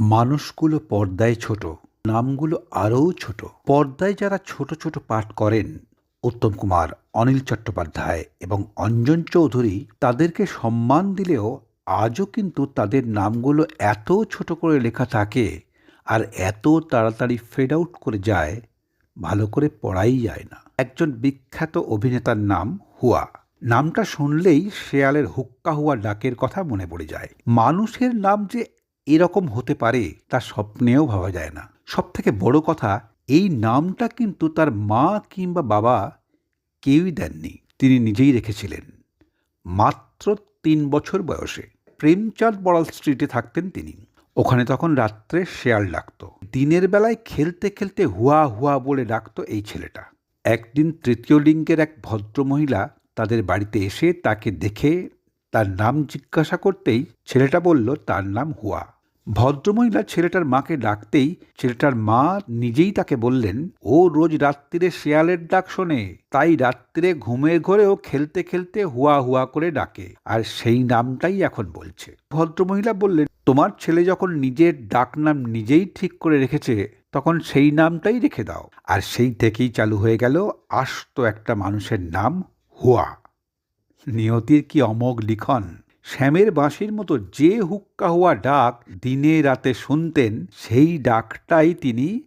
মানুষগুলো পর্দায় ছোট, নামগুলো আরও ছোট। পর্দায় যারা ছোট ছোট পাঠ করেন, উত্তম কুমার, অনিল চট্টোপাধ্যায় এবং অঞ্জন চৌধুরী তাদেরকে সম্মান দিলেও আজও কিন্তু তাদের নামগুলো এত ছোট করে লেখা থাকে আর এত তাড়াতাড়ি ফেড আউট করে যায়, ভালো করে পড়াই যায় না। একজন বিখ্যাত অভিনেতার নাম হুয়া। নামটা শুনলেই শেয়ালের হুক্কা হুয়া ডাকের কথা মনে পড়ে যায়। মানুষের নাম যে এরকম হতে পারে তা স্বপ্নেও ভাবা যায় না। সব থেকে বড় কথা, এই নামটা কিন্তু তার মা কিংবা বাবা কেউই দেননি। তিনি নিজেই রেখেছিলেন। মাত্র তিন বছর বয়সে প্রেমচাঁদ বড়াল স্ট্রিটে থাকতেন তিনি। ওখানে তখন রাত্রে শেয়াল ডাকত। দিনের বেলায় খেলতে খেলতে হুয়া হুয়া বলে ডাকত এই ছেলেটা। একদিন তৃতীয় লিঙ্গের এক ভদ্রমহিলা তাদের বাড়িতে এসে তাকে দেখে তার নাম জিজ্ঞাসা করতেই ছেলেটা বলল, তার নাম হুয়া। ভদ্রমহিলা ছেলেটার মাকে ডাকতেই ছেলেটার মা নিজেই তাকে বললেন, ও রোজ রাত্রিরে শেয়ালের ডাক শোনে, তাই রাত্রিরে ঘুমের ঘরেও খেলতে খেলতে হুয়া হুয়া করে ডাকে, আর সেই নামটাই এখন বলছে। ভদ্রমহিলা বললেন, তোমার ছেলে যখন নিজের ডাক নাম নিজেই ঠিক করে রেখেছে, তখন সেই নামটাই রেখে দাও। আর সেই থেকেই চালু হয়ে গেল আস্ত একটা মানুষের নাম হুয়া। নিয়তির কি অমোঘ লিখন? শ্যামের বাঁশির মতো যে হুক্কা হওয়া ডাক দিনে রাতে শুনতেন, সেই ডাকটাই তিনি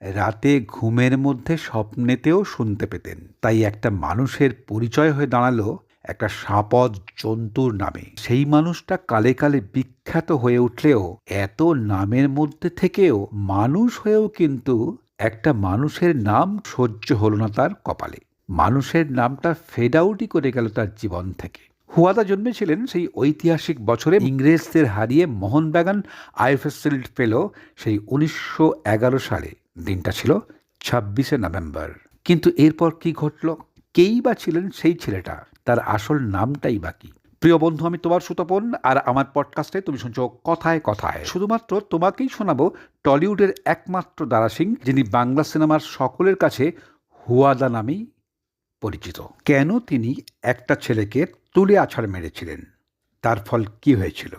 রাতে ঘুমের মধ্যে স্বপ্নেতেও শুনতে পেতেন। তাই একটা মানুষের পরিচয় হয়ে দাঁড়াল একটা সাপদ জন্তুর নামে। সেই মানুষটা কালে কালে বিখ্যাত হয়ে উঠলেও এত নামের মধ্যে থেকেও মানুষ হয়েও কিন্তু একটা মানুষের নাম সহ্য হলো না তার কপালে। মানুষের নামটা ফেড আউটই করে গেল তার জীবন থেকে। হুয়াদা জন্মেছিলেন সেই ঐতিহাসিক বছরে ইংরেজদের হারিয়ে মোহনবাগান আইএফএসএল পেল সেই উনিশশো এগারো সালে। দিনটা ছিল ছাব্বিশে নভেম্বর। কিন্তু এরপর কি ঘটল? কেই বা ছিলেন সেই ছেলেটা? তার আসল নামটাই বাকি প্রিয় বন্ধু, আমি তোমার সুতপন আর আমার পডকাস্টে তুমি শুনছো কথায় কথায়। শুধুমাত্র তোমাকেই শোনাবো টলিউডের একমাত্র দারা সিং যিনি বাংলা সিনেমার সকলের কাছে হুয়াদা নামেই পরিচিত। কেন তিনি একটা ছেলেকে তুলে আছাড় মেরেছিলেন? তার ফল কি হয়েছিল?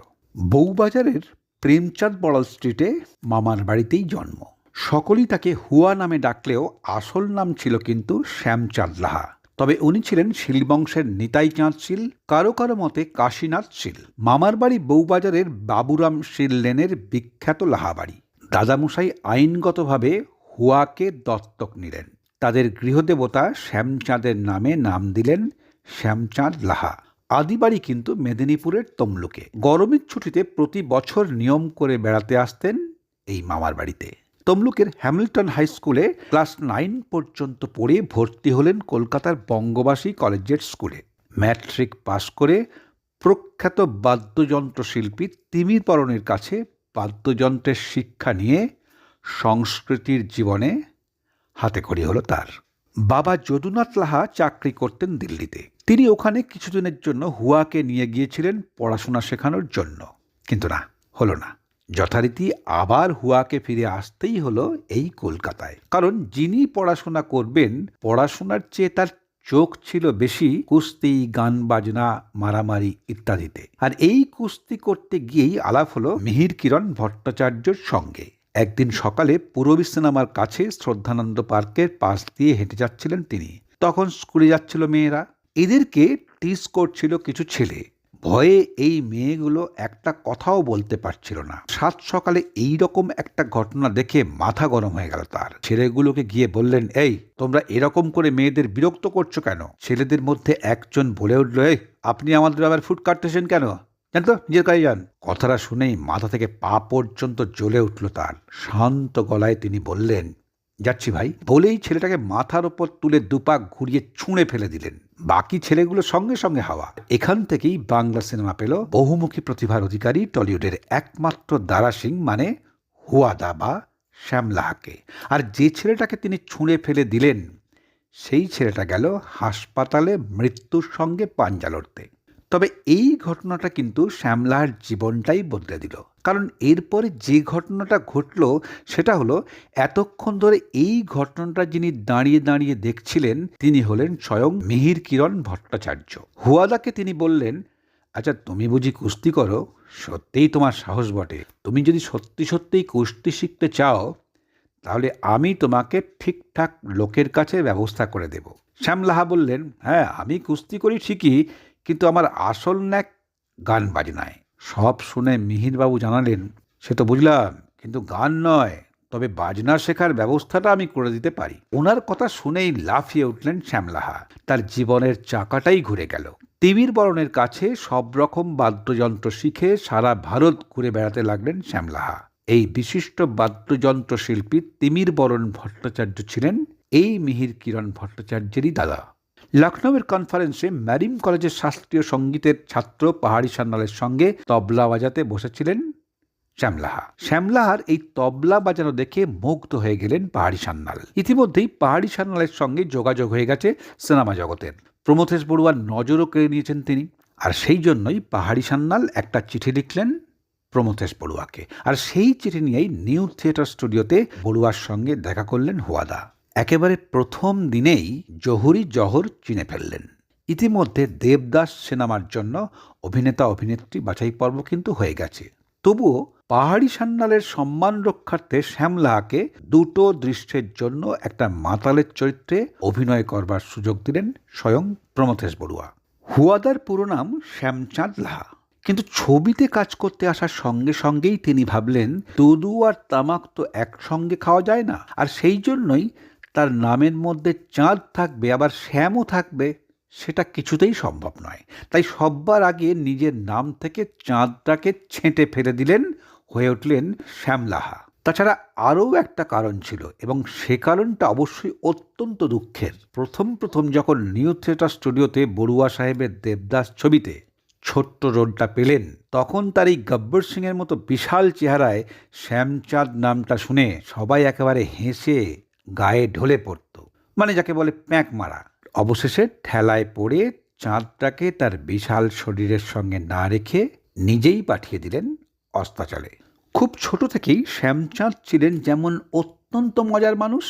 বউবাজারের প্রেমচাঁদ বড়াল স্ট্রিটে মামার বাড়িতেই জন্ম। সকলেই তাকে হুয়া নামে ডাকলেও আসল নাম ছিল কিন্তু শ্যামচাঁদ লাহা। তবে উনি ছিলেন শিলবংশের নিতাই চাঁদ শীল, কারও কারও মতে কাশীনাথ শীল। মামার বাড়ি বউবাজারের বাবুরাম শীল লেনের বিখ্যাত লাহা বাড়ি। দাদামশাই আইনগতভাবে হুয়াকে দত্তক নিলেন। তাদের গৃহদেবতা শ্যামচাঁদের নামে নাম দিলেন শ্যামচাঁদ লাহা। আদিবাড়ি কিন্তু মেদিনীপুরের তমলুকে। গরমের ছুটিতে প্রতি বছর নিয়ম করে বেড়াতে আসতেন এই মামার বাড়িতে। তমলুকের হ্যামিল্টন হাই স্কুলে ক্লাস নাইন পর্যন্ত পড়ে ভর্তি হলেন কলকাতার বঙ্গবাসী কলেজের স্কুলে। ম্যাট্রিক পাশ করে প্রখ্যাত বাদ্যযন্ত্র শিল্পী তিমির পরনের কাছে বাদ্যযন্ত্রের শিক্ষা নিয়ে সংস্কৃতির জীবনে হাতে খড়ি হলো তার। বাবা যদুনাথ লাহা চাকরি করতেন দিল্লিতে। তিনি ওখানে কিছুদিনের জন্য হুয়াকে নিয়ে গিয়েছিলেন পড়াশোনা শেখানোর জন্য। কিন্তু না, হলো না। যথারীতি আবার হুয়াকে ফিরে আসতেই হলো এই কলকাতায়। কারণ যিনি পড়াশোনা করবেন, পড়াশোনার চেয়ে তার চোখ ছিল বেশি কুস্তি, গান বাজনা, মারামারি ইত্যাদিতে। আর এই কুস্তি করতে গিয়েই আলাপ হলো মিহির কিরণ ভট্টাচার্যর সঙ্গে। একদিন সকালে পূরবী সিনেমার কাছে শ্রদ্ধানন্দ পার্কের পাশ দিয়ে হেঁটে যাচ্ছিলেন তিনি। তখন স্কুলে যাচ্ছিল মেয়েরা। এদেরকে টিস করছিল কিছু ছেলে। ভয়ে এই মেয়েগুলো একটা কথাও বলতে পারছিল না। সাত সকালে এই রকম একটা ঘটনা দেখে মাথা গরম হয়ে গেল তার। ছেলেগুলোকে গিয়ে বললেন, এই, তোমরা এরকম করে মেয়েদের বিরক্ত করছ কেন? ছেলেদের মধ্যে একজন বলে উঠল, এই, আপনি আমাদের আবার ফুট কাটতেছেন কেন? জান তো নিজের কাজে যান কথাটা শুনেই মাথা থেকে পা পর্যন্ত জ্বলে উঠল তার। শান্ত গলায় তিনি বললেন, যাচ্ছি ভাই। বলেই ছেলেটাকে মাথার ওপর তুলে দুপা ঘুরিয়ে ছুঁড়ে ফেলে দিলেন। বাকি ছেলেগুলো সঙ্গে সঙ্গে হাওয়া। এখান থেকেই বাংলা সিনেমা পেল বহুমুখী প্রতিভার অধিকারী টলিউডের একমাত্র দারা সিং মানে হুয়াদা বা শ্যামলাহাকে। আর যে ছেলেটাকে তিনি ছুঁড়ে ফেলে দিলেন, সেই ছেলেটা গেল হাসপাতালে মৃত্যুর সঙ্গে পাঞ্জা লড়তে। তবে এই ঘটনাটা কিন্তু শ্যামলার জীবনটাই বদলে দিল। কারণ এরপরে যে ঘটনাটা ঘটল, সেটা হলো এতক্ষণ ধরে এই ঘটনাটা যিনি দাঁড়িয়ে দাঁড়িয়ে দেখছিলেন, তিনি হলেন স্বয়ং মিহির কিরণ ভট্টাচার্য। হুয়াদাকে তিনি বললেন আচ্ছা তুমি বুঝি কুস্তি করো? সত্যিই তোমার সাহস বটে। তুমি যদি সত্যি সত্যিই কুস্তি শিখতে চাও, তাহলে আমি তোমাকে ঠিকঠাক লোকের কাছে ব্যবস্থা করে দেব। শ্যামলাহা বললেন হ্যাঁ আমি কুস্তি করি ঠিকই কিন্তু আমার আসল ন্যাক গান বাজনায়। সব শুনে মিহিরবাবু জানালেন, সে তো বুঝলাম, কিন্তু গান নয়, তবে বাজনা শেখার ব্যবস্থাটা আমি করে দিতে পারি। ওনার কথা শুনেই লাফিয়ে উঠলেন শ্যামলাহা। তার জীবনের চাকাটাই ঘুরে গেল। তিমির বরণের কাছে সব রকম বাদ্যযন্ত্র শিখে সারা ভারত ঘুরে বেড়াতে লাগলেন শ্যামলাহা। এই বিশিষ্ট বাদ্যযন্ত্র শিল্পী তিমির বরণ ভট্টাচার্য ছিলেন। এই মিহির কিরণ ভট্টাচার্যেরই দাদা। লখনৌয়ের কনফারেন্সে ম্যারিম কলেজের শাস্ত্রীয় সঙ্গীতের ছাত্র পাহাড়ি সান্যালের সঙ্গে তবলা বাজাতে বসেছিলেন শ্যামলাহা। শ্যামলাহার এই তবলা বাজানো দেখে মুগ্ধ হয়ে গেলেন পাহাড়ি সান্যাল। ইতিমধ্যেই পাহাড়ি সান্যালের সঙ্গে যোগাযোগ হয়ে গেছে সিনেমা জগতের। প্রমথেশ বড়ুয়ার নজরও কেড়ে নিয়েছেন তিনি। আর সেই জন্যই পাহাড়ি সান্যাল একটা চিঠি লিখলেন প্রমথেশ বড়ুয়াকে। আর সেই চিঠি নিয়েই নিউ থিয়েটার স্টুডিওতে বড়ুয়ার সঙ্গে দেখা করলেন হুয়াদা। একেবারে প্রথম দিনেই জহুরি জহর চিনে ফেললেন। ইতিমধ্যে দেবদাস সিনেমার জন্য অভিনেতা, অভিনেত্রী বাছাই পর্ব কিন্তু হয়ে গেছে। তবুও পাহাড়ি সান্যালের সম্মান রক্ষার্থে শ্যামলাহাকে দুটো দৃশ্যের জন্য একটা মাতালের চরিত্রে অভিনয় করবার সুযোগ দিলেন স্বয়ং প্রমথেশ বড়ুয়া। হুয়াদার পুরো নাম শ্যামচাঁদ লাহা। কিন্তু ছবিতে কাজ করতে আসার সঙ্গে সঙ্গেই তিনি ভাবলেন দুদু আর তামাক তো একসঙ্গে খাওয়া যায় না। আর সেই জন্যই তার নামের মধ্যে চাঁদ থাকবে, আবার শ্যামও থাকবে, সেটা কিছুতেই সম্ভব নয়। তাই সব্বার আগে নিজের নাম থেকে চাঁদটাকে ছেঁটে ফেলে দিলেন, হয়ে উঠলেন শ্যামলাহা। তাছাড়া আরও একটা কারণ ছিল, এবং সে কারণটা অবশ্যই অত্যন্ত দুঃখের। প্রথম প্রথম যখন নিউ থিয়েটার স্টুডিওতে বড়ুয়া সাহেবের দেবদাস ছবিতে ছোট্ট রোডটা পেলেন, তখন তার এই গব্বর সিংয়ের মতো বিশাল চেহারায় শ্যামচাঁদ নামটা শুনে সবাই একেবারে হেসে গায়ে ঢলে পড়ত। মানে যাকে বলে প্যাঁক মারা। অবশেষে ঠেলায় পড়ে চাঁদটাকে তার বিশাল শরীরের সঙ্গে না রেখে নিজেই পাঠিয়ে দিলেন অস্তাচলে। খুব ছোট থেকেই শ্যামচাঁদ ছিলেন যেমন অত্যন্ত মজার মানুষ,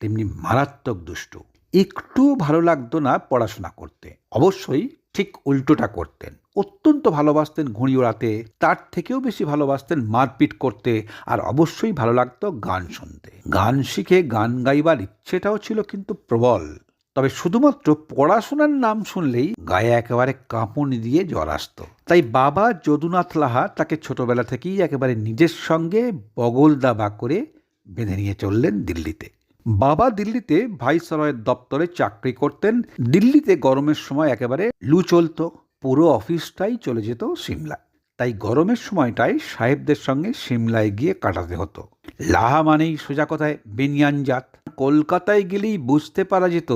তেমনি মারাত্মক দুষ্ট। একটুও ভালো লাগতো না পড়াশোনা করতে। অবশ্যই ঠিক উল্টোটা করতেন। অত্যন্ত ভালোবাসতেন ঘুড়ি ওড়াতে তার থেকেও বেশি ভালোবাসতেন মারপিট করতে, আর অবশ্যই ভালো লাগতো গান শুনতে। গান শিখে গান গাইবার ইচ্ছেটাও ছিল কিন্তু প্রবল। তবে শুধুমাত্র পড়াশোনার নাম শুনলেই গায়ে একেবারে কাঁপুনি দিয়ে জ্বর আসত। তাই বাবা যদুনাথ লাহা তাকে ছোটবেলা থেকেই একেবারে নিজের সঙ্গে বগল দাবা করে বেঁধে নিয়ে চললেন দিল্লিতে। বাবা দিল্লিতে ভাইসরয়ের দপ্তরে চাকরি করতেন। দিল্লিতে গরমের সময় একেবারে লু চলতো, পুরো অফিসটাই চলে যেত সিমলা। তাই গরমের সময়টাই সাহেবদের সঙ্গে সিমলায় গিয়ে কাটাতে হতো। লাহা মানেই সোজা কথায় বেনিয়ান জাত কলকাতায় গেলেই বুঝতে পারা যেত,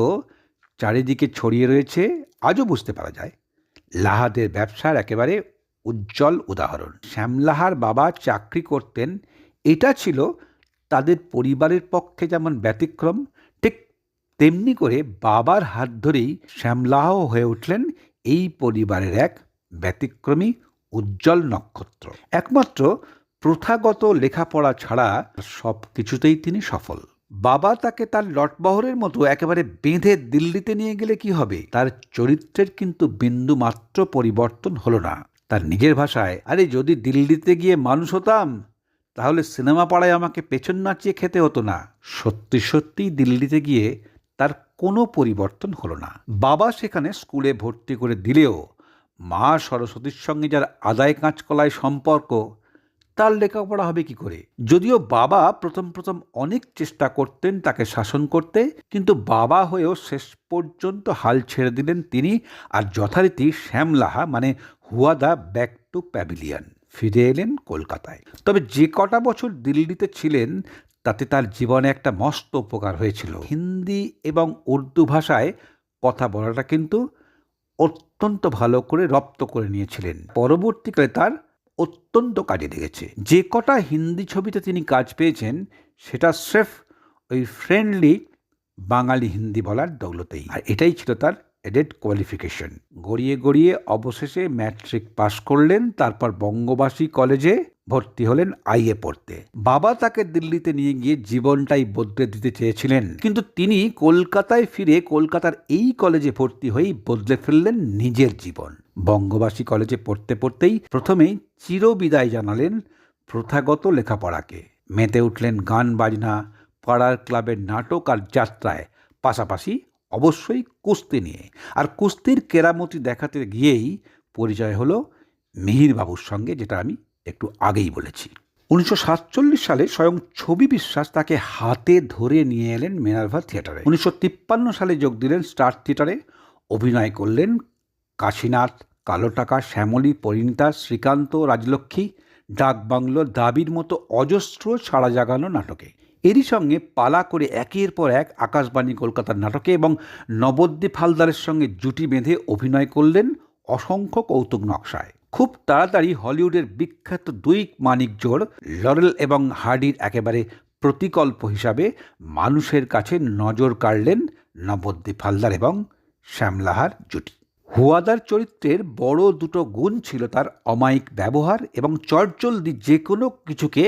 চারিদিকে ছড়িয়ে রয়েছে, আজও বুঝতে পারা যায়। লাহাদের ব্যবসার একেবারে উজ্জ্বল উদাহরণ। শ্যামলাহার বাবা চাকরি করতেন, এটা ছিল তাদের পরিবারের পক্ষে যেমন ব্যতিক্রম, ঠিক তেমনি করে বাবার হাত ধরেই শ্যামলাহ হয়ে উঠলেন এই পরিবারের এক ব্যতিক্রমী উজ্জ্বল নক্ষত্র। একমাত্র প্রথাগত লেখাপড়া ছাড়া সব কিছুতেই তিনি সফল। বাবা তাকে তার লটবহরের মতো একেবারে বেঁধে দিল্লিতে নিয়ে গেলে কি হবে? তার চরিত্রের কিন্তু বিন্দু মাত্র পরিবর্তন হলো না। তার নিজের ভাষায়, আরে যদি দিল্লিতে গিয়ে মানুষ হতাম তাহলে সিনেমা পাড়ায় আমাকে পেছন নাচিয়ে খেতে হতো না। সত্যি সত্যিই দিল্লিতে গিয়ে তার কোনো পরিবর্তন হলো না। বাবা সেখানে স্কুলে ভর্তি করে দিলেও, মা সরস্বতীর সঙ্গে যার আদায় কাঁচকলায় সম্পর্ক, তার লেখাপড়া হবে কি করে? যদিও বাবা প্রথম প্রথম অনেক চেষ্টা করতেন তাকে শাসন করতে, কিন্তু বাবা হয়েও শেষ পর্যন্ত হাল ছেড়ে দিলেন তিনি আর যথারীতি শ্যামলাহা মানে হুয়াদা ব্যাক টু প্যাভিলিয়ন। ফিরে এলেন কলকাতায়। তবে যে কটা বছর দিল্লিতে ছিলেন, তাতে তার জীবনে একটা মস্ত উপকার হয়েছিল। হিন্দি এবং উর্দু ভাষায় কথা বলাটা কিন্তু অত্যন্ত ভালো করে রপ্ত করে নিয়েছিলেন। পরবর্তীকালে তার অত্যন্ত কাজে লেগেছে। যে কটা হিন্দি ছবিতে তিনি কাজ পেয়েছেন, সেটা স্রেফ ওই ফ্রেন্ডলি বাঙালি হিন্দি বলার দৌলতেই। আর এটাই ছিল তার এডেড কোয়ালিফিকেশন গড়িয়ে গড়িয়ে অবশেষে ম্যাট্রিক পাশ করলেন, তারপর বঙ্গবাসী কলেজে ভর্তি হলেন আইএ পড়তে। বাবা তাকে দিল্লিতে নিয়ে গিয়ে জীবনটাই বদলে দিতে চেয়েছিলেন, কিন্তু তিনি কলকাতায় ফিরে কলকাতার এই কলেজে ভর্তি হয়েই বদলে ফেললেন নিজের জীবন। বঙ্গবাসী কলেজে পড়তে পড়তেই প্রথমেই চিরবিদায় জানালেন প্রথাগত লেখাপড়াকে। মেতে উঠলেন গান বাজনা, পাড়ার ক্লাবের নাটক আর যাত্রায়। পাশাপাশি অবশ্যই কুস্তি নিয়ে। আর কুস্তির কেরামতি দেখাতে গিয়েই পরিচয় হলো মিহিরবাবুর সঙ্গে, যেটা আমি একটু আগেই বলেছি। উনিশশো সাতচল্লিশ সালে স্বয়ং ছবি বিশ্বাস তাকে হাতে ধরে নিয়ে এলেন মেনার্ভা থিয়েটারে। উনিশশো তিপ্পান্ন সালে যোগ দিলেন স্টার থিয়েটারে। অভিনয় করলেন কাশীনাথ কালো টাকা শ্যামলী, পরিণীতা, শ্রীকান্ত, রাজলক্ষ্মী। ডাক বাংলো দাবির মতো অজস্র ছাড়া জাগানো নাটকে। এরই সঙ্গে পালা করে একের পর এক আকাশবাণী কলকাতার নাটকে এবং নবদ্বীপ হালদারের সঙ্গে জুটি বেঁধে অভিনয় করলেন অসংখ্য কৌতুক নকশায়। খুব তাড়াতাড়ি হলিউডের বিখ্যাত দুই মানিক জোড়, লরেল এবং হার্ডির একেবারে প্রতিকল্প হিসাবে মানুষের কাছে নজর কাড়লেন নবদ্বীপ হালদার এবং শ্যামলাহার জুটি। হুয়াদার চরিত্রের বড় দুটো গুণ ছিল তার অমায়িক ব্যবহার এবং চটজলদি যে কোনো কিছুকে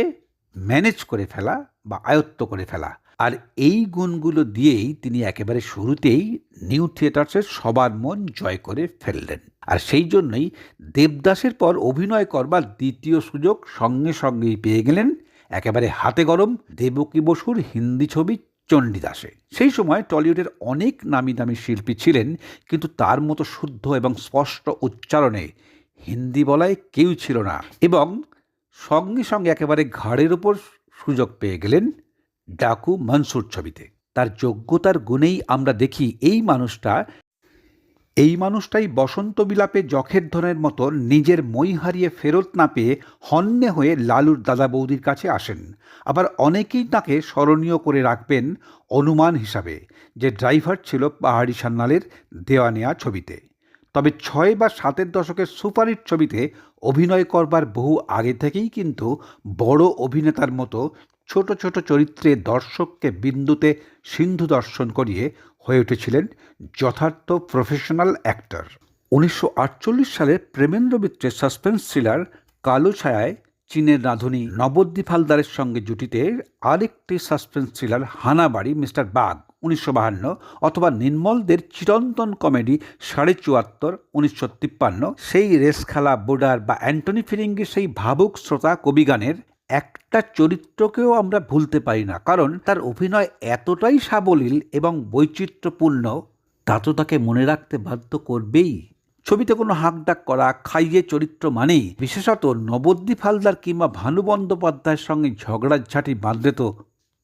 ম্যানেজ করে ফেলা বা আয়ত্ত করে ফেলা। আর এই গুণগুলো দিয়েই তিনি একেবারে শুরুতেই নিউ থিয়েটার্সের সবার মন জয় করে ফেললেন। আর সেই জন্যই দেবদাসের পর অভিনয় করবার দ্বিতীয় সুযোগ সঙ্গে সঙ্গেই পেয়ে গেলেন একেবারে হাতে গরম দেবকী বসুর হিন্দি ছবি চণ্ডীদাসে। সেই সময় টলিউডের অনেক নামি দামি শিল্পী ছিলেন, কিন্তু তার মতো শুদ্ধ এবং স্পষ্ট উচ্চারণে হিন্দি বলায় কেউ ছিল না। এবং সঙ্গে সঙ্গে একেবারে ঘাড়ের ওপর সুযোগ পেয়ে গেলেন ডাকু মনসুর ছবিতে। তার যোগ্যতার গুণেই আমরা দেখি এই মানুষটা, এই মানুষটাই বসন্ত বিলাপে যখের ধনের মতো নিজের মই হারিয়ে ফেরত না পেয়ে হন্যে হয়ে লালুর দাদা বৌদির কাছে আসেন। আবার অনেকেই তাকে স্মরণীয় করে রাখবেন অনুমান হিসাবে, যে ড্রাইভার ছিল পাহাড়ি সান্যালের দেওয়া নেয়া ছবিতে। তবে ছয় বা সাতের দশকের সুপারহিট ছবিতে অভিনয় করবার বহু আগে থেকেই কিন্তু বড় অভিনেতার মতো ছোট ছোট চরিত্রে দর্শককে বিন্দুতে সিন্ধু দর্শন করিয়ে হয়ে উঠেছিলেন যথার্থ প্রফেশনাল অ্যাক্টর। উনিশশো আটচল্লিশ সালে প্রেমেন্দ্র মিত্রের সাসপেন্স থ্রিলার কালো ছায়ায় চীনের রাঁধুনি নবদ্বীপ হালদারের সঙ্গে জুটিতে আরেকটি suspense thriller Hanabari mister Bag উনিশশো বাহান্ন অথবা নির্মলদের চিরন্তন কমেডি সাড়ে চুয়াত্তর, উনিশশো তিপ্পান্ন, সেই রেসখালা বোর্ডার বা অ্যান্টনি ফিরিঙ্গির সেই ভাবুক শ্রোতা কবিগানের একটা চরিত্রকেও আমরা ভুলতে পারি না, কারণ তার অভিনয় এতটাই সাবলীল এবং বৈচিত্র্যপূর্ণ, তা তো তাকে মনে রাখতে বাধ্য করবেই। ছবিতে কোনো হাঁকডাক করা, খাইয়ে চরিত্র মানেই, বিশেষত নবদ্বীপ হালদার কিংবা ভানু বন্দ্যোপাধ্যায়ের সঙ্গে ঝগড়াঝাঁটি বাঁধলে তো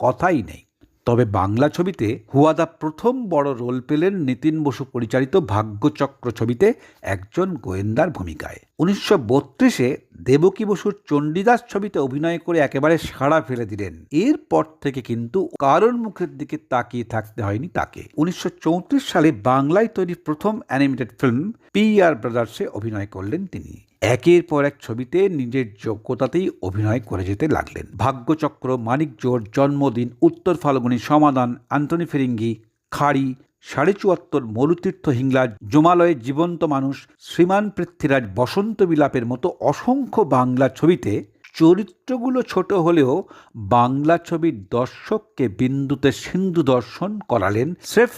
কথাই নেই। তবে বাংলা ছবিতে হুয়াদা প্রথম বড় রোল পেলেন নিতিন বসু পরিচালিত ভাগ্যচক্র ছবিতে একজন গোয়েন্দার ভূমিকায়। উনিশশো বত্রিশে দেবকী বসুর চণ্ডীদাস ছবিতে অভিনয় করে একেবারে সাড়া ফেলে দিলেন। এরপর থেকে কিন্তু কারণ মুখের দিকে তাকিয়ে থাকতে হয়নি তাকে। উনিশশো চৌত্রিশ সালে বাংলায় তৈরি প্রথম অ্যানিমেটেড ফিল্ম পি আর ব্রাদার্সে অভিনয় করলেন তিনি। একের পর এক ছবিতে নিজের যোগ্যতাতেই অভিনয় করে যেতে লাগলেন। ভাগ্যচক্র, মানিক জোর, জন্মদিন, উত্তর ফাল্গুনি সমাধান আন্তনি ফেরিঙ্গি, খাড়ি, সাড়ে চুয়াত্তর, মরুতীর্থ হিংলাজ জমালয়ে জীবন্ত মানুষ, শ্রীমান পৃথ্বীরাজ বসন্ত বিলাপের মতো অসংখ্য বাংলা ছবিতে চরিত্রগুলো ছোট হলেও বাংলা ছবির দর্শককে বিন্দুতে সিন্ধু দর্শন করালেন স্রেফ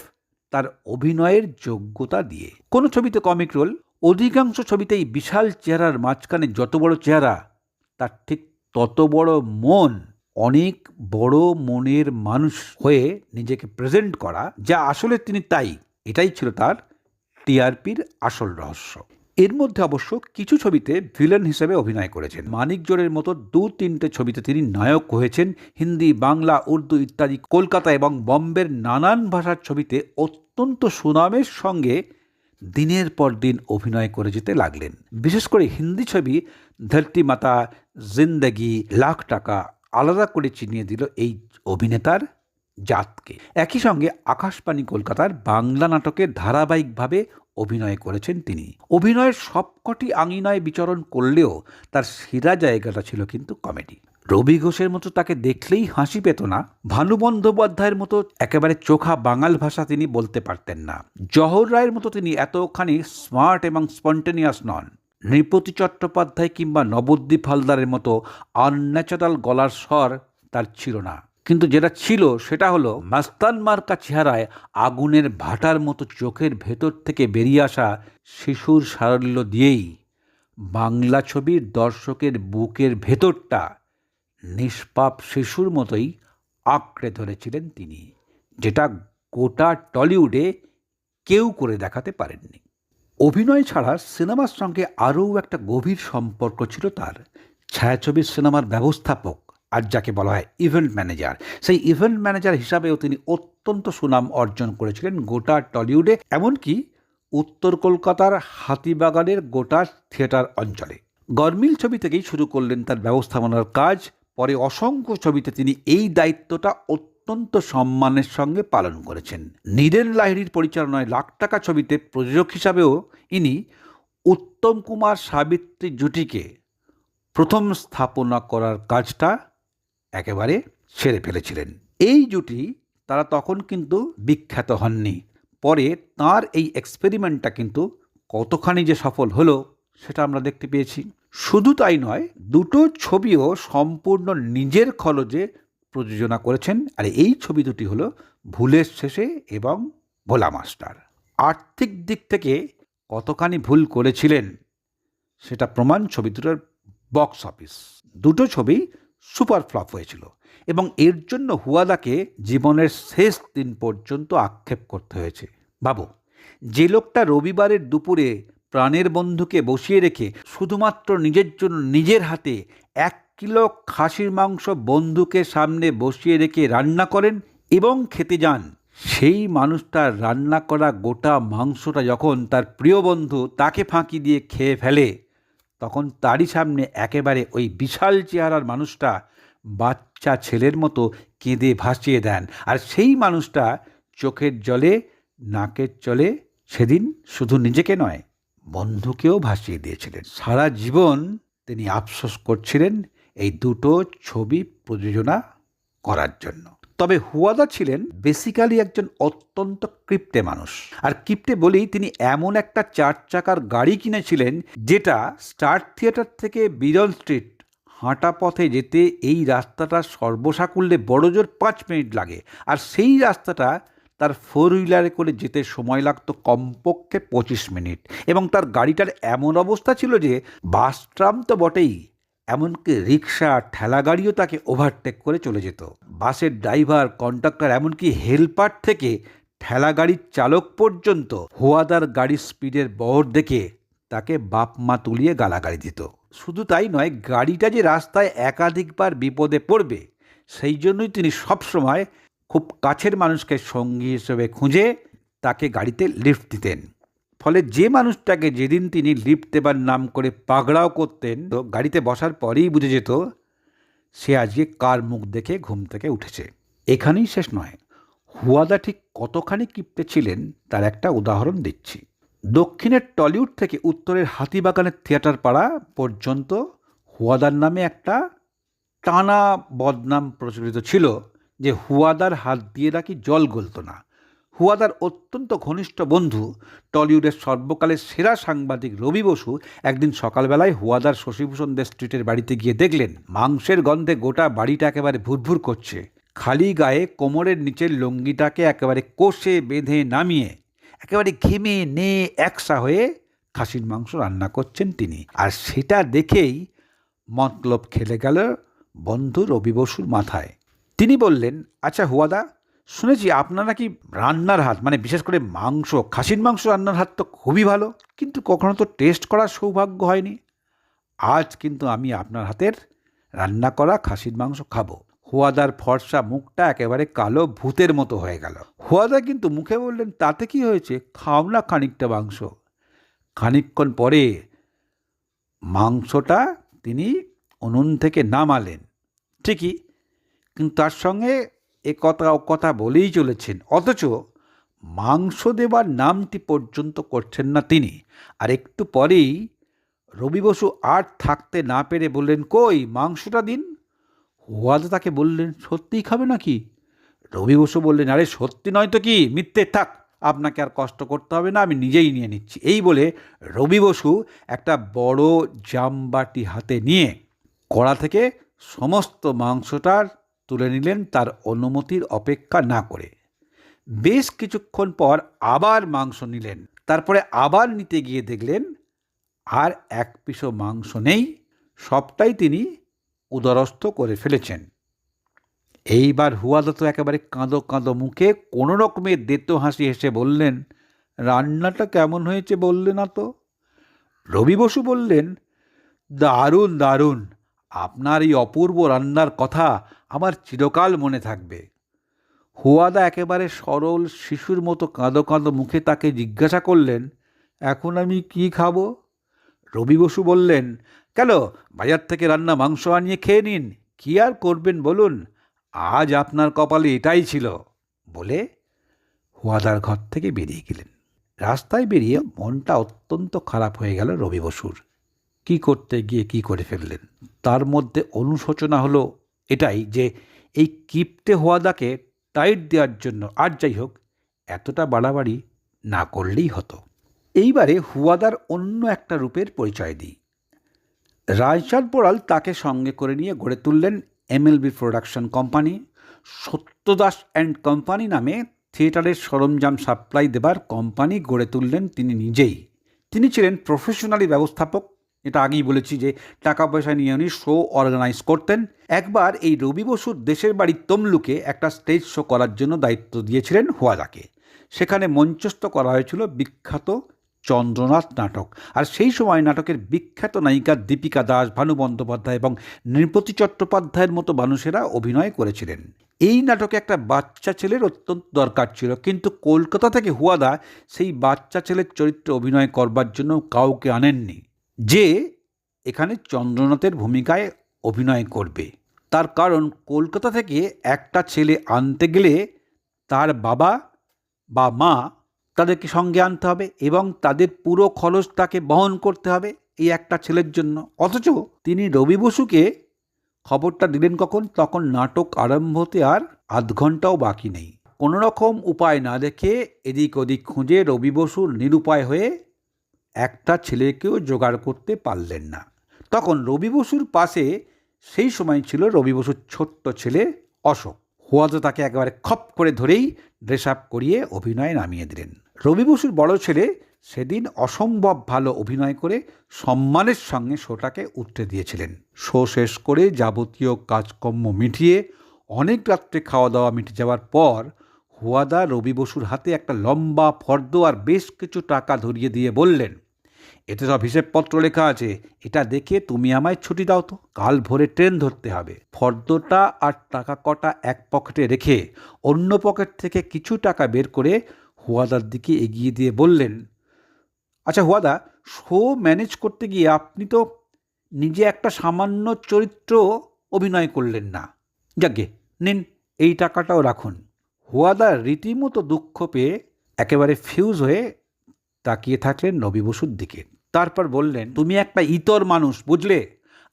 তার অভিনয়ের যোগ্যতা দিয়ে। কোনো ছবিতে কমিক রোল অধিকাংশ ছবিতেই বিশাল চেহারার মাঝখানে যত বড় চেহারা, তার ঠিক তত বড় মন অনেক বড় মনের মানুষ হয়ে নিজেকে প্রেজেন্ট করা, যা আসলে তিনি তাই। এটাই ছিল তার টিআরপির আসল রহস্য। এর মধ্যে অবশ্য কিছু ছবিতে ভিলেন হিসেবে অভিনয় করেছেন। মানিক জোরের মতো দু তিনটে ছবিতে তিনি নায়ক হয়েছেন। হিন্দি, বাংলা, উর্দু ইত্যাদি, কলকাতা এবং বম্বের নানান ভাষার ছবিতে অত্যন্ত সুনামের সঙ্গে দিনের পর দিন অভিনয় করে যেতে লাগলেন। বিশেষ করে হিন্দি ছবি ধরতি মাতা জিন্দগি লাখ টাকা আলাদা করে চিনিয়ে দিল এই অভিনেতার জাতকে। একই সঙ্গে আকাশবাণী কলকাতার বাংলা নাটকে ধারাবাহিকভাবে অভিনয় করেছেন তিনি। অভিনয়ের সবকটি আঙিনায় বিচরণ করলেও তার সেরা জায়গাটা ছিল কিন্তু কমেডি। রবি ঘোষের মতো তাকে দেখলেই হাসি পেত না। ভানু বন্দ্যোপাধ্যায়ের মতো একেবারে চোখা বাঙাল ভাষা তিনি বলতে পারতেন না। জহর রায়ের মতো তিনি এতখানি স্মার্ট এবং স্পন্টেনিয়াস নন। নৃপতি চট্টোপাধ্যায় কিংবা নবদ্বীপ হালদারের মতো আনন্যাচারাল গলার স্বর তার ছিল না। কিন্তু যেটা ছিল সেটা হলো মাস্তান মার্কা চেহারায় আগুনের ভাটার মতো চোখের ভেতর থেকে বেরিয়ে আসা শিশুর সারল্য দিয়েই বাংলা ছবির দর্শকের বুকের ভেতরটা নিষ্পাপ শিশুর মতোই আঁকড়ে ধরেছিলেন তিনি, যেটা গোটা টলিউডে কেউ করে দেখাতে পারেননি। অভিনয় ছাড়া সিনেমার সঙ্গে আরও একটা গভীর সম্পর্ক ছিল তার। ছায়াছবির সিনেমার ব্যবস্থাপক, আর যাকে বলা হয় ইভেন্ট ম্যানেজার সেই ইভেন্ট ম্যানেজার হিসাবেও তিনি অত্যন্ত সুনাম অর্জন করেছিলেন গোটা টলিউডে, এমনকি উত্তর কলকাতার হাতিবাগানের গোটা থিয়েটার অঞ্চলে। গরমিল ছবি থেকেই শুরু করলেন তার ব্যবস্থাপনার কাজ পরে অসংখ্য ছবিতে তিনি এই দায়িত্বটা অত্যন্ত সম্মানের সঙ্গে পালন করেছেন। নীরেন লাহিড়ির পরিচালনায় লাখ টাকা ছবিতে প্রযোজক হিসাবেও ইনি উত্তম কুমার সাবিত্রী জুটিকে প্রথম স্থাপনা করার কাজটা একেবারে সেরে ফেলেছিলেন। এই জুটি তারা তখন কিন্তু বিখ্যাত হননি। পরে তার এই এক্সপেরিমেন্টটা কিন্তু কতখানি যে সফল হলো সেটা আমরা দেখতে পেয়েছি। শুধু তাই নয়, দুটো ছবিও সম্পূর্ণ নিজের খরচে প্রযোজনা করেছেন। আর এই ছবি দুটি হলো ভুলের শেষে এবং ভোলা মাস্টার। আর্থিক দিক থেকে কতখানি ভুল করেছিলেন, সেটা প্রমাণ ছবি দুটোর বক্স অফিস দুটো ছবি সুপার ফ্লপ হয়েছিল এবং এর জন্য হুয়াদাকে জীবনের শেষ দিন পর্যন্ত আক্ষেপ করতে হয়েছে। ভাবো যে লোকটা রবিবারের দুপুরে প্রাণের বন্ধুকে বসিয়ে রেখে শুধুমাত্র নিজের জন্য নিজের হাতে এক কিলো খাসির মাংস বন্ধুকে সামনে বসিয়ে রেখে রান্না করেন এবং খেতে যান। সেই মানুষটার রান্না করা গোটা মাংসটা যখন তার প্রিয় বন্ধু তাকে ফাঁকি দিয়ে খেয়ে ফেলে, তখন তারই সামনে একেবারে ওই বিশাল চেহারার মানুষটা বাচ্চা ছেলের মতো কেঁদে ভাসিয়ে দেন। আর সেই মানুষটা চোখের জলে, নাকের জলে সেদিন শুধু নিজেকে নয় বন্ধুকেও ভাসিয়ে দিয়েছিলেন। সারা জীবন তিনি আফসোস করছিলেন এই দুটো ছবি প্রযোজনা করার জন্য। তবে হুয়াদা ছিলেন বেসিক্যালি একজন অত্যন্ত কিপ্টে মানুষ। আর কিপ্টে বলেই তিনি এমন একটা চার চাকার গাড়ি কিনেছিলেন যেটা স্টার থিয়েটার থেকে বিরল স্ট্রিট হাঁটা পথে যেতে এই রাস্তাটা সর্বসাকুল্যে বড় জোর পাঁচ মিনিট লাগে। আর সেই রাস্তাটা তার ফোর হুইলারে করে যেতে সময় লাগতো কমপক্ষে পঁচিশ মিনিট এবং তার গাড়িটার এমন অবস্থা ছিল যে বাস ট্রাম তো বটেই, এমনকি রিক্সা ঠেলা গাড়িও তাকে ওভারটেক করে চলে যেত। বাসের ড্রাইভার কন্ডাক্টর এমনকি হেল্পার থেকে ঠেলা গাড়ির চালক পর্যন্ত হোয়াদার গাড়ির স্পিডের বহর দেখে তাকে বাপ মা তুলিয়ে গালাগালি দিত। শুধু তাই নয়, গাড়িটা যে রাস্তায় একাধিকবার বিপদে পড়বে, সেই জন্যই তিনি সবসময় খুব কাছের মানুষকে সঙ্গী হিসেবে খুঁজে তাকে গাড়িতে লিফট দিতেন। ফলে যে মানুষটাকে যেদিন তিনি লিফট দেবার নাম করে পাগড়াও করতেন, তো গাড়িতে বসার পরেই বুঝে যেত, সে আজকে কার মুখ দেখে ঘুম থেকে উঠেছে। এখানেই শেষ নয়, হুয়াদা ঠিক কতখানি কিপ্টে ছিলেন তার একটা উদাহরণ দিচ্ছি। দক্ষিণের টলিউড থেকে উত্তরের হাতিবাগানের থিয়েটার পাড়া পর্যন্ত হুয়াদার নামে একটা টানা বদনাম প্রচলিত ছিল। যে হুয়াদার হাত দিয়ে নাকি জল গলত না। হুয়াদার অত্যন্ত ঘনিষ্ঠ বন্ধু, টলিউডের সর্বকালের সেরা সাংবাদিক রবি বসু একদিন সকালবেলায় হুয়াদার শশীভূষণ দে স্ট্রিটের বাড়িতে গিয়ে দেখলেন, মাংসের গন্ধে গোটা বাড়িটা একেবারে ভুরভুর করছে। খালি গায়ে কোমরের নিচের লুঙ্গিটাকে একেবারে কষে বেঁধে নামিয়ে, একেবারে ঘেমে নে একসা হয়ে খাসির মাংস রান্না করছেন তিনি। আর সেটা দেখেই মতলব খেলে গেল বন্ধু রবি বসুর মাথায়। তিনি বললেন আচ্ছা হুয়াদা, শুনেছি আপনারা নাকি রান্নার হাত মানে বিশেষ করে মাংস, খাসির মাংস রান্নার হাত তো খুবই ভালো, কিন্তু কখনো তো টেস্ট করার সৌভাগ্য হয়নি। আজ কিন্তু আমি আপনার হাতের রান্না করা খাসির মাংস খাব। হুয়াদার ফর্সা মুখটা একেবারে কালো ভূতের মতো হয়ে গেল। হুয়াদা কিন্তু মুখে বললেন, তাতে কি হয়েছে? খাও না খানিকটা মাংস। খানিকক্ষণ পরে মাংসটা তিনি উনুন থেকে নামালেন। ঠিকই কিন্তু তার সঙ্গে এ কথা, ও কথা বলেই চলেছেন। অথচ মাংস দেবার নামটি পর্যন্ত করছেন না তিনি। আর একটু পরেই রবি বসু আর থাকতে না পেরে বললেন, কই, মাংসটা দিন। হুয়াদা তাকে বললেন, সত্যিই খাবে নাকি? রবি বসু বললেন, আরে, সত্যি নয় তো কি? মিথ্যে, থাক, আপনাকে আর কষ্ট করতে হবে না, আমি নিজেই নিয়ে নিচ্ছি। এই বলে রবি বসু একটা বড় জামবাটি হাতে নিয়ে কড়া থেকে সমস্ত মাংসটার তুলে নিলেন তার অনুমতির অপেক্ষা না করে। বেশ কিছুক্ষণ পর আবার মাংস নিলেন। তারপরে আবার নিতে গিয়ে দেখলেন, আর এক পিসও মাংস নেই, সবটাই তিনি উদরস্থ করে ফেলেছেন। এইবার হুয়াদা তো একেবারে কাঁদো কাঁদো মুখে কোনো রকমের দেতো হাসি হেসে বললেন, রান্নাটা কেমন হয়েছে বললে না তো? রবি বসু বললেন, দারুণ দারুণ। আপনার এই অপূর্ব রান্নার কথা আমার চিরকাল মনে থাকবে। হুয়াদা একেবারে সরল শিশুর মতো কাঁদো কাঁদো মুখে তাকে জিজ্ঞাসা করলেন, এখন আমি কি খাব? রবি বসু বললেন, কেন? বাজার থেকে রান্না মাংস আনিয়ে খেয়ে নিন। কি আর করবেন বলুন? আজ আপনার কপালে এটাই ছিল। বলে হুয়াদার ঘর থেকে বেরিয়ে গেলেন। রাস্তায় বেরিয়ে মনটা অত্যন্ত খারাপ হয়ে গেল রবি বসুর। কী করতে গিয়ে কি করে ফেললেন? তার মধ্যে অনুশোচনা হলো এটাই যে এই কিপটে হোয়াদাকে টাইট দেওয়ার জন্য আর যাই হোক, এতটা বাড়াবাড়ি না করলেই হতো। এইবারে হুয়াদার অন্য একটা রূপের পরিচয় দিই। রায়চাঁদ পোড়াল তাকে সঙ্গে করে নিয়ে গড়ে তুললেন MLB production company, Satyadas and company নামে থিয়েটারের সরঞ্জাম সাপ্লাই দেবার কোম্পানি গড়ে তুললেন তিনি নিজেই। তিনি ছিলেন প্রফেশনালি ব্যবস্থাপক এটা আগেই বলেছি যে টাকা পয়সা নিয়ে উনি শো অর্গানাইজ করতেন। একবার এই রবি বসুর দেশের বাড়ির তমলুকে একটা স্টেজ শো করার জন্য দায়িত্ব দিয়েছিলেন হুয়াদাকে। সেখানে মঞ্চস্থ করা হয়েছিল বিখ্যাত চন্দ্রনাথ নাটক। আর সেই সময় নাটকের বিখ্যাত নায়িকা দীপিকা দাস, ভানু বন্দ্যোপাধ্যায় এবং নৃপতি চট্টোপাধ্যায়ের মতো মানুষেরা অভিনয় করেছিলেন। এই নাটকে একটা বাচ্চা ছেলের অত্যন্ত দরকার ছিল। কিন্তু কলকাতা থেকে হুয়াদা সেই বাচ্চা ছেলের চরিত্রে অভিনয় করবার জন্য কাউকে আনেননি। যে এখানে চন্দ্রনাথের ভূমিকায় অভিনয় করবে। তার কারণ কলকাতা থেকে একটা ছেলে আনতে গেলে তার বাবা বা মা তাদেরকে সঙ্গে আনতে হবে এবং তাদের পুরো খরচ তাকে বহন করতে হবে এই একটা ছেলের জন্য। অথচ তিনি রবি বসুকে খবরটা দিলেন কখন? তখন নাটক আরম্ভ হতে আর আধ ঘন্টাও বাকি নেই। কোনো রকম উপায় না দেখে এদিক ওদিক খুঁজে রবি বসুর নিরুপায় হয়ে একটা ছেলেকেও জোগাড় করতে পারলেন না। তখন রবি বসুর পাশে সেই সময় ছিল রবি বসুর ছোট্ট ছেলে অশোক। হুয়াদা তাকে একেবারে খপ করে ধরেই ড্রেস আপ করিয়ে অভিনয়ে নামিয়ে দিলেন। রবি বসুর বড় ছেলে সেদিন অসম্ভব ভালো অভিনয় করে সম্মানের সঙ্গে শোটাকে উঠতে দিয়েছিলেন। শো শেষ করে যাবতীয় কাজকর্ম মিটিয়ে অনেক রাত্রে খাওয়া দাওয়া মিটে যাওয়ার পর হুয়াদা রবি বসুর হাতে একটা লম্বা ফর্দ আর বেশ কিছু টাকা ধরিয়ে দিয়ে বললেন এতে সব হিসেবপত্র লেখা আছে। এটা দেখে তুমি আমায় ছুটি দাও তো। কাল ভোরে ট্রেন ধরতে হবে। ফর্দটা আর টাকা কটা এক পকেটে রেখে অন্য পকেট থেকে কিছু টাকা বের করে হুয়াদার দিকে এগিয়ে দিয়ে বললেন আচ্ছা হুয়াদা, শো ম্যানেজ করতে গিয়ে আপনি তো নিজে একটা সামান্য চরিত্র অভিনয় করলেন না। যাকে নিন, এই টাকাটাও রাখুন। হুয়াদা রীতিমতো দুঃখ পেয়ে একেবারে ফিউজ হয়ে তাকিয়ে থাকলেন নবী বসুর দিকে। তারপর বললেন, তুমি একটা ইতর মানুষ, বুঝলে?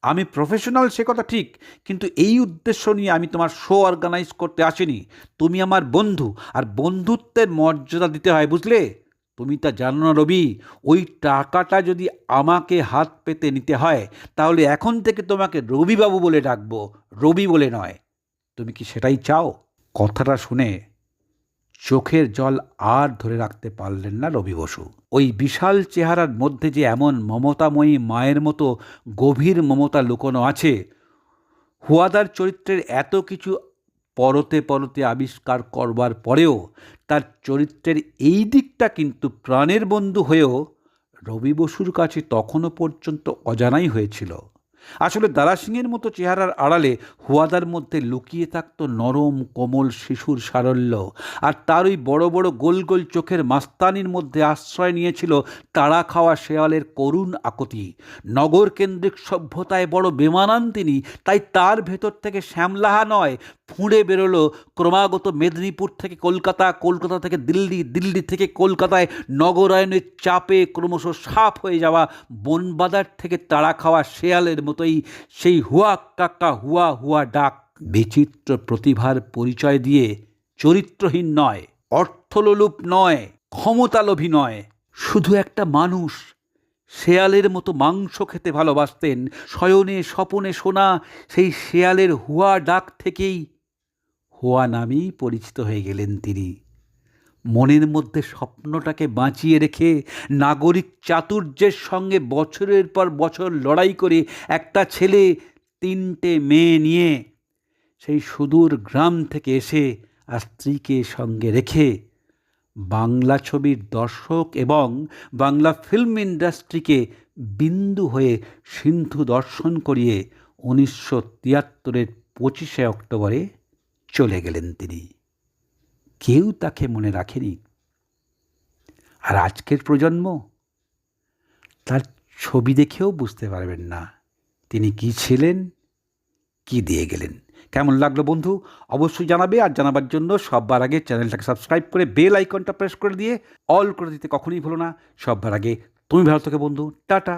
আমি প্রফেশনাল সে কথা ঠিক, কিন্তু এই উদ্দেশ্য নিয়ে আমি তোমার শো অর্গানাইজ করতে আসিনি। তুমি আমার বন্ধু, আর বন্ধুত্বের মর্যাদা দিতে হয়, বুঝলে? তুমি তা জানো না, রবি। ওই টাকাটা যদি আমাকে হাত পেতে নিতে হয়, তাহলে এখন থেকে তোমাকে রবিবাবু বলে ডাকবো। রবি বলে নয়। তুমি কি সেটাই চাও? কথাটা শুনে চোখের জল আর ধরে রাখতে পারলেন না রবি বসু। ওই বিশাল চেহারার মধ্যে যে এমন মমতাময়ী মায়ের মতো গভীর মমতা লুকোনো আছে, হুয়াদার চরিত্রের এত কিছু পরতে পরতে আবিষ্কার করবার পরেও তার চরিত্রের এই দিকটা কিন্তু প্রাণের বন্ধু হয়েও রবি বসুর কাছে তখনও পর্যন্ত অজানাই হয়েছিল। আসলে দারা সিংয়ের মতো চেহারার আড়ালে হুয়াদার মধ্যে লুকিয়ে থাকত নরম, কোমল শিশুর সারল্য। আর তার ওই বড় বড় গোল গোল চোখের মাস্তানির মধ্যে আশ্রয় নিয়েছিল তাড়া খাওয়া শেয়ালের করুণ আকতি। নগর কেন্দ্রিক সভ্যতায় বড় বেমানান তিনি, তাই তার ভেতর থেকে শ্যামলাহা নয়, ফুঁড়ে বেরোলো ক্রমাগত মেদিনীপুর থেকে কলকাতা কলকাতা থেকে দিল্লি দিল্লি থেকে কলকাতায় নগরায়নের চাপে ক্রমশ সাফ হয়ে যাওয়া বনবাজার থেকে তাড়া খাওয়া শেয়ালের মতোই সেই হুয়া কাকা হুয়া হুয়া ডাক বিচিত্র প্রতিভার পরিচয় দিয়ে চরিত্রহীন নয়, অর্থলোলুপ নয়, ক্ষমতালোভী নয়। শুধু একটা মানুষ, শেয়ালের মতো মাংস খেতে ভালোবাসতেন, শয়নে স্বপনে শোনা সেই শেয়ালের হুয়া ডাক থেকেই হুয়া নামেই পরিচিত হয়ে গেলেন তিনি। মনের মধ্যে স্বপ্নটাকে বাঁচিয়ে রেখে নাগরিক চাতুর্যের সঙ্গে বছরের পর বছর লড়াই করে একটা ছেলে, তিনটে মেয়ে নিয়ে সেই সুদূর গ্রাম থেকে এসে আর স্ত্রীকে সঙ্গে রেখে বাংলা ছবির দর্শক এবং বাংলা ফিল্ম ইন্ডাস্ট্রিকে বিন্দু হয়ে সিন্ধু দর্শন করিয়ে উনিশশো তিয়াত্তরের পঁচিশে অক্টোবরে চলে গেলেন তিনি। কেউ তাকে মনে রাখেনি। আর আজকের প্রজন্ম তার ছবি দেখেও বুঝতে পারবেন না, তিনি কি ছিলেন, কি দিয়ে গেলেন। কেমন লাগল বন্ধু? অবশ্যই জানাবে, আর জানাবার জন্য সববার আগে চ্যানেলটাকে সাবস্ক্রাইব করে বেল আইকনটা প্রেস করে দিয়ে অল করে দিতে কখনোই ভুলো না। সববার আগে তুমি ভালো থেকে বন্ধু। টাটা।